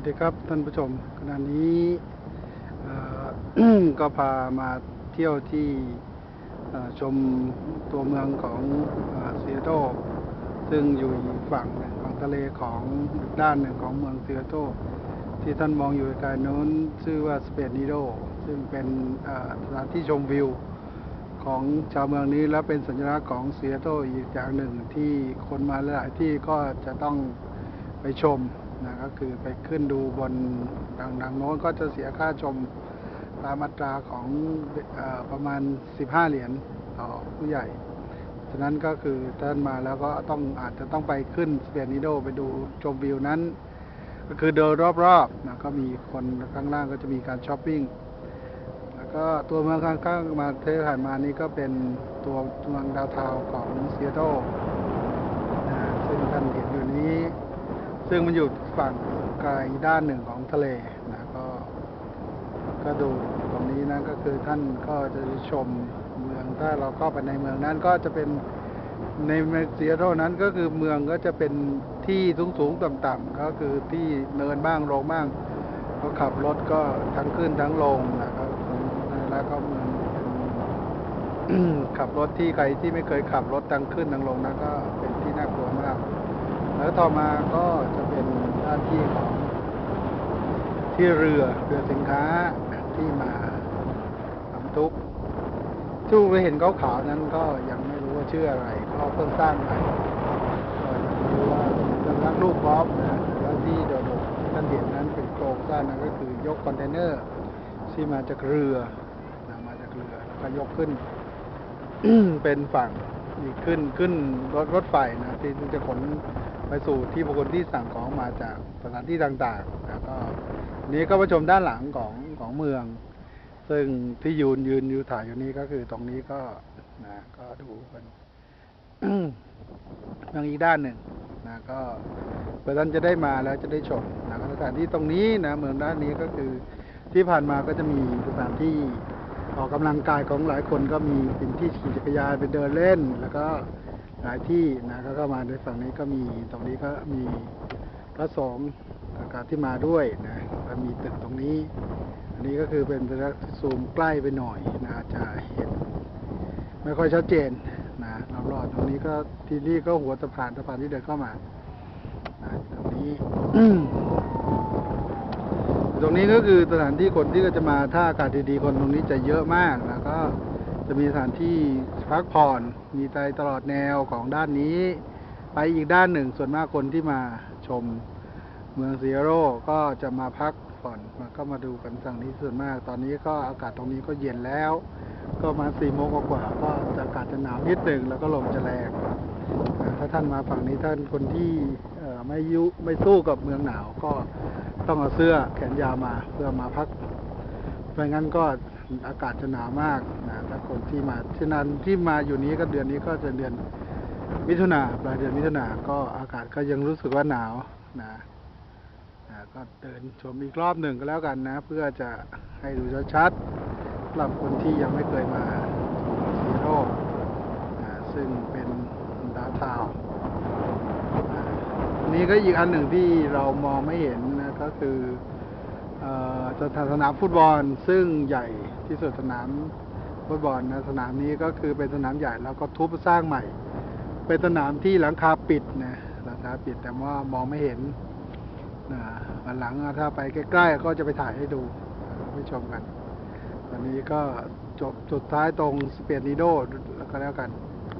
วัสดีครับท่านผู้ชมขณะนี้ก็พามาเที่ยวที่ชมตัวเมืองของซีแอตเทิลซึ่งอยู่ฝั่งหนึ่งของทะเลของด้านหนึ่งของเมืองซีแอตเทิลที่ท่านมองอยู่ไกลๆโน้นชื่อว่าสเปนนิโดซึ่งเป็นสถานที่ชมวิวของชาวเมืองนี้และเป็นสัญลักษณ์ของซีแอตเทิลอีกอย่างหนึ่งที่คนมาหลายที่ก็จะต้องไปชม นะก็คือไปขึ้นดูบนดังดังโน้นก็จะเสียค่าชมตามอัตราของอประมาณ 15 เหรียญต่อผู้ใหญ่ ฉะนั้นก็คือท่านมาแล้วก็ต้องอาจจะต้องไปขึ้นสเปียนิโดไปดูชมวิวนั้น ก็คือเดินรอบๆนะก็มีคนข้างล่างก็จะมีการช้อปปิ้งแล้วก็ตัวเมืองข้างๆมาเทผ่านมานี่ก็เป็นตัวเมืองดาวเทาของซีแอตเทิลนะซึ่งท่านเห็นอยู่นี้ ซึ่งมันอยู่ฝั่งไกลด้านหนึ่งของทะเลนะก็ ก็ดูตรงนี้นะก็คือท่านก็จะชมเมืองถ้าเราเข้าไปในเมืองนั้นก็จะเป็นในซีแอตเทิลนั้นก็คือเมืองก็จะเป็นที่สูงๆต่ำๆก็คือที่เนินบ้างลงบ้าง ก็ขับรถก็ทั้งขึ้นทั้งลงนะครับแล้วก็เมืองขับรถที่ใครที่ไม่เคยขับรถทั้งขึ้นทั้งลงนะก็เป็นที่น่ากลัวมาก แล้วต่อมาก็จะเป็นหน้าที่ของที่เรือเรือสินค้าที่มาบรรทุกที่ไปเห็นเขาขาวนั้นก็ยังไม่รู้ว่าชื่ออะไรก็เพิ่งสร้างใหม่ก็ยังไม่รู้ว่าเป็นรักลูกกอล์ฟนะแล้วที่โดดๆที่ท่านเห็นนั้นเป็นโครงสร้างนั้นก็คือยกคอนเทนเนอร์ที่มาจากเรือนะมาจากเรือแล้วก็ยกขึ้นเป็นฝั่งอีกขึ้นขึ้นรถรถไฟนะที่จะขน ไปสู่ที่บุคคลที่สั่งของมาจากสถานที่ต่างๆแล้วก็นี้ก็มาชมด้านหลังของของเมือง ซึ่งที่ยืนยืนอยู่ถ่ายอยู่นี้ก็คือตรงนี้ก็นะก็ดูกันทางอีกด้านหนึ่งนะก็เพื่อท่านจะได้มาแล้วจะได้ชมนะสถานที่ตรงนี้นะเมืองด้านนี้ก็คือที่ผ่านมาก็จะมีสถานที่ออกกำลังกายของหลายคนก็มีเป็นที่ขี่จักรยานเป็นเดินเล่น แล้วก็ หลายที่นะก็เข้ามาในฝั่งนี้ก็มีตรงนี้ก็มีพระสงฆ์กับที่มาด้วยนะแล้วมีตึกตรงนี้ อันนี้ก็คือเป็นซูมใกล้ไปหน่อยนะจะเห็น ไม่ค่อยชัดเจนนะรอบๆตรงนี้ก็ที่นี่ก็หัวสะพานสะพานที่เดินเข้ามานะตรงนี้ตรงนี้ก็คือสถานที่คนที่ก็จะมาถ้าอากาศดีๆคนตรงนี้จะเยอะมากแล้วก็ จะมีสถานที่พักผ่อนมีใจตลอดแนวของด้านนี้ ไปอีกด้านหนึ่งส่วนมากคนที่มาชมเมืองซีโร่ก็จะมาพักผ่อนมาก็มาดูกันฝั่งนี้ส่วนมาก ตอนนี้ก็อากาศตรงนี้ก็เย็นแล้ว ก็มาสี่โมงกว่าก็อากาศจะหนาวนิดหนึ่งแล้วก็ลมจะแรงถ้าท่านมาฝั่งนี้ท่านคนที่ไม่ยุไม่สู้กับเมืองหนาวก็ต้องเอาเสื้อแขนยาวมาเพื่อมาพักไม่งั้นก็ อากาศจะหนาวมากนะถ้าคนที่มาที่นั้นที่มาอยู่นี้ก็เดือนนี้ก็จะเดือนมิถุนาปลายเดือนมิถุนาก็อากาศก็ยังรู้สึกว่าหนาวนะอ่าก็เดินชมอีกรอบหนึ่งก็แล้วกันนะ เพื่อจะให้ดูชัดๆสำหรับคนที่ยังไม่เคยมาซีโร่ซึ่งเป็นดาวทาวน์อ่าอันนี้ก็อีกอันหนึ่งที่เรามองไม่เห็นนะก็คือ เอ่อสนามฟุตบอลซึ่งใหญ่ที่สุดสนามฟุตบอลนะสนามนี้ก็คือเป็นสนามใหญ่แล้วก็ทุบสร้างใหม่ เป็นสนามที่หลังคาปิดนะหลังคาปิดแต่ว่ามองไม่เห็นนะวันหลังถ้าไปใกล้ๆก็จะไปถ่ายให้ดูไปชมกันวันนี้ก็จบสุดท้ายตรงสเปียนิโดแล้วก็แล้วกัน